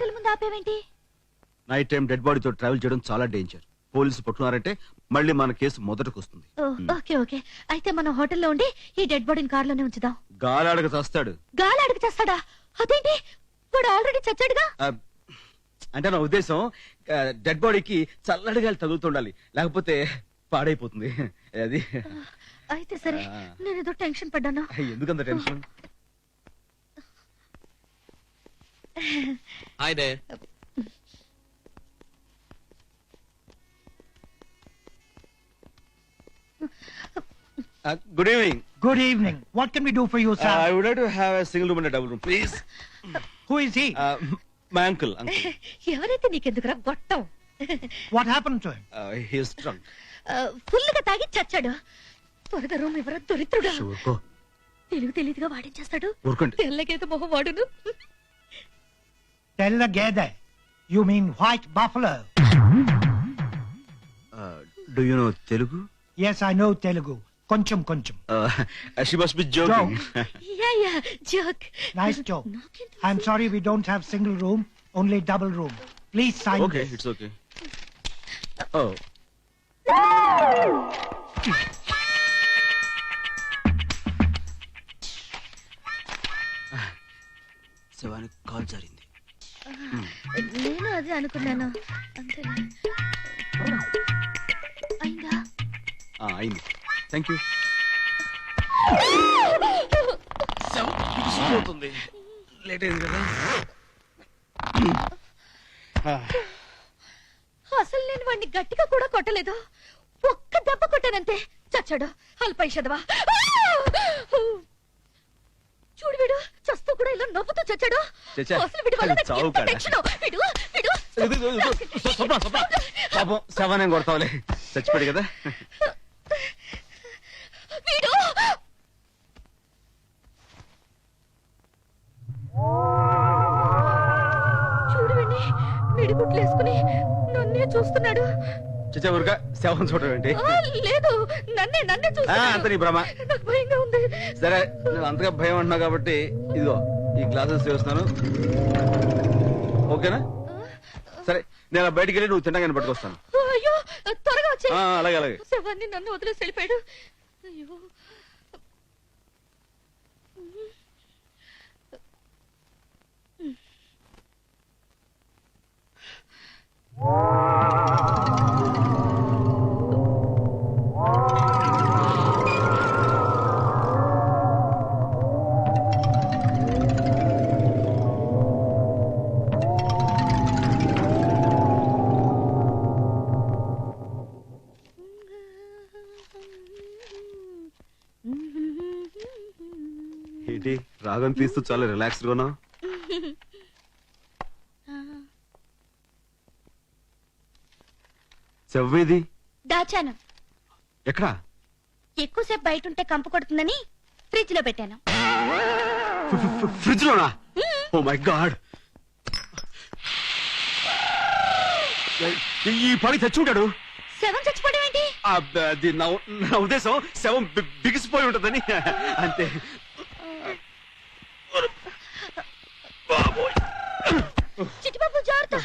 Hotel ముందు ఆపేవేంటి? Night time dead బాడీతో ట్రావెల్ చేయడం చాలా డేంజర్ పోలీసు పట్టుకున్నారంటే మళ్ళీ మన కేసు మొదటకు వస్తుంది. Oh, okay okay. అయితే మనం హోటల్లో ఉండి ఈ డెడ్ బాడీని కారులోనే ఉంచుదాం. గాలాడక చస్తాడు. గాలి అడుగు చేస్తాడా? అదేంటి? వాడు ఆల్రెడీ చచ్చాడుగా? అంటే నా ఉద్దేశం డెడ్ బాడీకి చల్లటి గాలి తగులుతుండాలి. లేకపోతే పాడైపోతుంది. అది. అయితే సరే. నేను ఏదో టెన్షన్ పడ్డాను. ఎందుకంత tension? Hi day good evening Good evening. What can we do for you, sir? I would to have a single room and double room please Who is he? My uncle uncle ఎవరైతే నీకెందుకురా గొట్టం? What happened to him? His drunk ఫుల్గా తాగి చచ్చాడు. త్వరగా room ఎవరో దొరిత్రుడా. తెలుగు తెలియదుగా వాడేం ఊరుకోండి. తెల్లగేత మొహం వాడును. Tell the Gede. You mean white buffalo? Do you know Telugu Yes, I know Telugu. Koncham koncham. She must be joking ya ya joke Nice joke. I'm sorry we don't have single room, only double room. Please sign okay this. It's okay oh శివానికి కాల్ జారింది నేను అదే అనుకున్నాను. అంతే అయిందా? ఆ, అయింది. Thank you late అయింది కదా. అసలు నేను వాడిని గట్టిగా కూడా కొట్టలేదు. ఒక్క దెబ్బ కొట్టానంతే. చచ్చాడు. అల్పైషదవా చూడు వీడు చస్తూ కూడా ఇలా నవ్వుతూ చచ్చాడు. చచ్చా. అసలు వీడి వల్ల నాకు చావు ఎంత కాడా. టెన్షనో. వీడు వీడు. ఇది, ఇది, ఇది, స్వ- స్వప్న స్వప్న. పాపం శవాన్ని కొడతావులే. చచ్చిపోయాడు కదా. వీడు. చూడు వీడిని మిడిగుట్లేసుకుని నన్నే చూస్తున్నాడు. చచ్చా ఊరుక శవం చూడడం ఏంటి? లేదు. నన్నే నన్నే అంత నీ భ్రమ. నాకు భయంగా ఉంది. సరే నువ్వు అంతగా భయం అంటున్నావు కాబట్టి ఇదిగో ఈ గ్లాసెస్ చేస్తున్నాను. ఓకేనా? సరే నేను బయటికి వెళ్ళి నువ్వు తినగానే పట్టుకొస్తాను. అయ్యో త్వరగా వచ్చే అలాగే అలాగే. శవాన్ని నన్ను వదిలేసి వెళ్ళిపోయాడు. అయ్యో. ఏంటి రాగం తీస్తూ చాలా రిలాక్స్డ్గా ఉన్నావు చెవ్వేది? దాచాను. ఎక్కడా? ఎక్కువసేపు బయట ఉంటే కంపు కొడుతుందని ఫ్రిడ్జ్లో పెట్టాను ఫ్రిడ్జ్ లోనా ఓ మై గాడ్ ఈ పని తెచ్చుంటాడు శవం చచ్చిపోవడం ఏంటి? అది నా నా ఉద్దేశం. శవం బి- బిగిసిపోయి ఉంటుందని. అంతే. చిట్టిబాబు జాగ్రత్త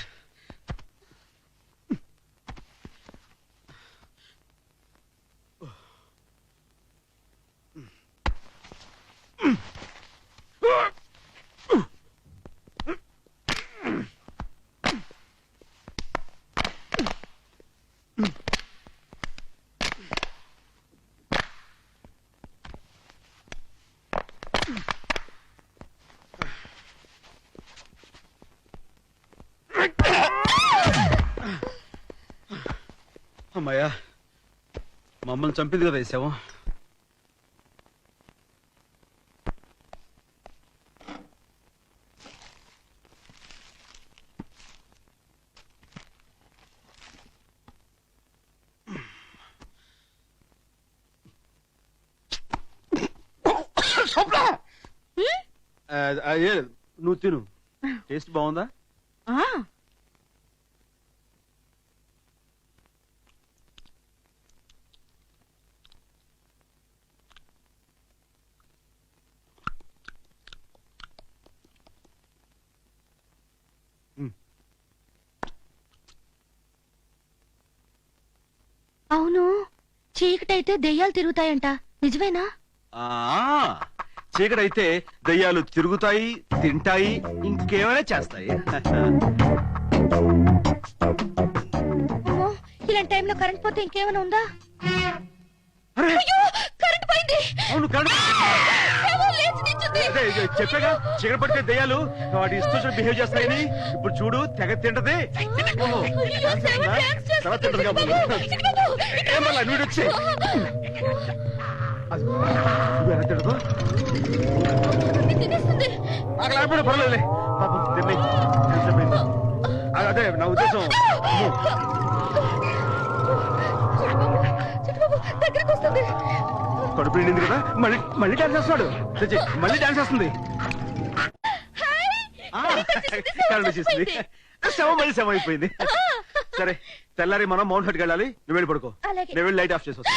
అమ్మాయ్యా. మమ్మల్ని చంపింది కదా ఈ శవం నువ్వు తిను. టేస్ట్ బాగుందా? అవును. చీకటైతే దెయ్యాలు తిరుగుతాయంట. నిజమేనా? ఆ చీకటైతే దయ్యాలు తిరుగుతాయి తింటాయి ఇంకేమైనా చేస్తాయి. అమ్మో ఇలాంటి టైంలో కరెంట్ పోతే ఇంకేమైనా ఉందా? అరే! అయ్యో కరెంట్ పోయింది. అవును కరెంట్ ఏమో చెప్పాగా చీకటి పడితే దయ్యాలు వాటి ఇష్టం బిహేవ్ చేస్తాయని ఇప్పుడు చూడు తెగ తింటది. తర్వాత తింటది కాబట్టి. నువ్వు వచ్చే. ఎలా తింటదో. నాకు లేకపోయినా పర్వాలేదులే. పాపం అదే నా ఉద్దేశం. కడుపు నిండింది కదా మళ్ళీ మళ్ళీ డాన్స్ చేస్తున్నాడు. తెచ్చి, మళ్ళీ డాన్స్ చేస్తుంది. ఆ, శవం చచ్చిపోయింది. శవం మళ్ళీ శవం అయిపోయింది. సరే తెల్లారి మనం మౌంట్ హట్కి వెళ్ళాలి. నువ్వు వెళ్ళి పడుకో. అలాగే. నేను వెళ్ళి లైట్ ఆఫ్ చేసి వస్తా.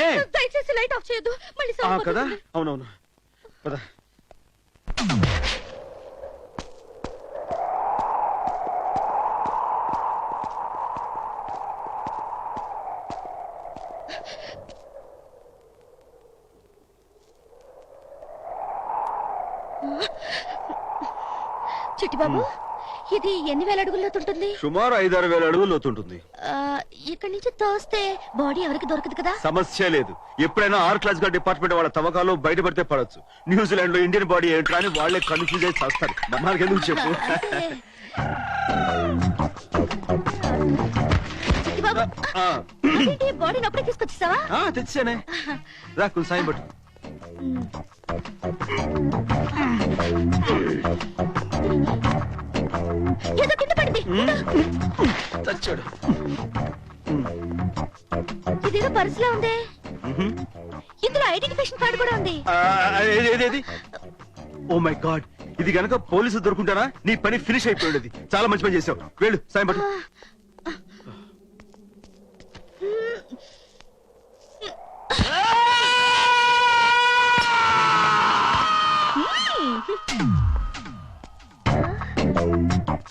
ఏ? దయచేసి లైట్ ఆఫ్ చేయొద్దు. మళ్ళీ ఆ, కదా. అవునవును. పద. చిట్టిబాబు ఇది ఎన్ని వేల అడుగుల్లో ఉంటుంది సుమారు ఐదారు వేల అడుగులు లోతుంటుంది. ఇక్కడి నుంచి తోస్తే బాడీ ఎవరికి దొరకదు కదా? సమస్య లేదు. ఎప్పుడైనా ఆర్ క్లాస్గా డిపార్ట్మెంట్ వాళ్ళ తవ్వకాలు బయటపడితే పడొచ్చు. న్యూజిలాండ్లో ఇండియన్ బాడీ ఏంట్రా అని వాళ్ళే కన్ఫ్యూజ్ అయి చేస్తారు. మనకి ఎందుకు చెప్పు? బాడీని అప్పుడే తీసుకొచ్చేసావా? తెచ్చానే రా సాయం పట్టు. ఏదో కింద పడింది. తెచ్చాడు. ఇదేదో పర్సులో ఉంది. ఇందులో ఐడెంటిఫికేషన్ కార్డు కూడా ఉంది. ఆ, ఏది, ఏది, ఏది? ఓ మై గాడ్ ఇది గనక పోలీసు దొరుకుంటారా? నీ పని ఫినిష్ అయిపోయి ఉండేది చాలా మంచి పని చేసావు వెళ్ళు సాయం పట్టు.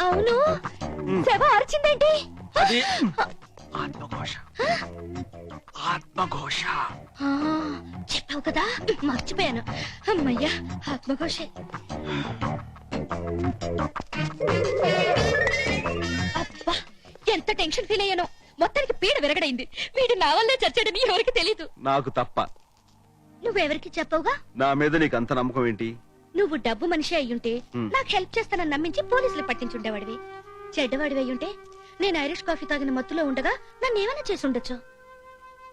అవును. శవ అరిచిందేంటి? అది ఆత్మఘోష. చెప్పావు కదా మర్చిపోయాను. అమ్మయ్యా ఆత్మఘోషే. అబ్బా ఎంత టెన్షన్ ఫీల్ అయ్యానో. మొత్తానికి పీడ విరగడైంది. వీడు నా వల్లే చచ్చాడని ఎవరికి తెలీదు. నాకు తప్ప. నువ్వెవరికి చెప్పవుగా? నా మీద నీకు అంత నమ్మకం ఏంటి? నువ్వు డబ్బు మనిషి అయ్యుంటే. నాకు హెల్ప్ చేస్తానని నమ్మించి పోలీసులు పట్టించుండేవాడివి. చెడ్డవాడివి అయ్యుంటే నేను ఐరిష్ కాఫీ తాగిన మత్తులో ఉండగా నన్ను ఏమైనా చేసి ఉండొచ్చు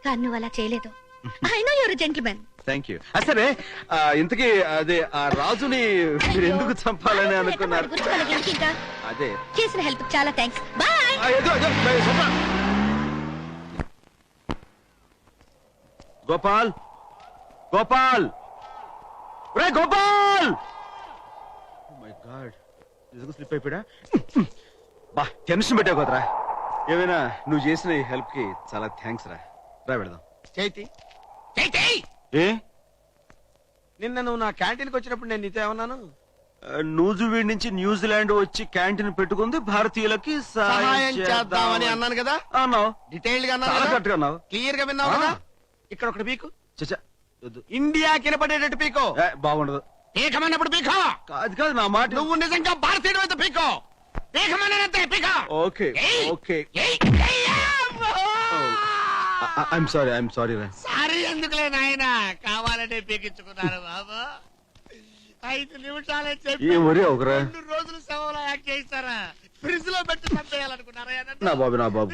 కానీ నువ్వు అలా చేయలేదు. I know your gentlemen thank you ఆ, ఇంతకీ అదే ఆ రాజుని మీరు ఎందుకు చంపాలని అనుకున్నారు? అదే. చేసిన హెల్ప్ చాలా థ్యాంక్స్ బాయ్. గోపాల్ గోపాల్. రే గోపాల్! మై గాడ్ నిజంగా స్లిప్ అయిపోయా బా టెన్షన్ పెట్టావు కదరా. ఏమైనా నువ్వు చేసిన ఈ హెల్ప్కి చాలా థ్యాంక్స్ రా. రా వెళదాం. చైతి చైతి! ఏ? నిన్న నువ్వు నా క్యాంటీన్కి వచ్చినప్పుడు నేను నీతో ఏమన్నాను? నూజువీడ్ నుంచి న్యూజిలాండ్ వచ్చి క్యాంటీన్ పెట్టుకుంది భారతీయులకి సహాయం చేద్దామని అన్నాను కదా? అన్నావు. డీటెయిల్డ్గా చాలా కరెక్ట్గా అన్నావు. క్లియర్గా విన్నావు. కదా? ఇక్కడ ఒకటి పీకు. చచ్చా. ఇండియా కినపడేటట్టు పీకో. బాగుండదు. పీకమన్నప్పుడు పీకో. కాదు కాదు నా మాట. నువ్వు నిజంగా భారతీయుడు అయితే పీకో. పీకమన్నంతే పీకో. ఓకే ఏయ్! ఓకే. ఏయ్! ఏయ్! అమ్మో! ఐఎమ్ సారీ ఐఎమ్ సారీ రా సారీ ఎందుకులే నాయన? కావాలనే పీకించుకున్నారు బాబా. ఐదు నిమిషాలే చెప్పి ఏం వరి ఒకరా? రెండు రోజులు శవంలో యాక్ట్ చేస్తారా ఫ్రిడ్జ్లో పెట్టి చంపేయాలనుకున్నారా? నా బాబు నా బాబు.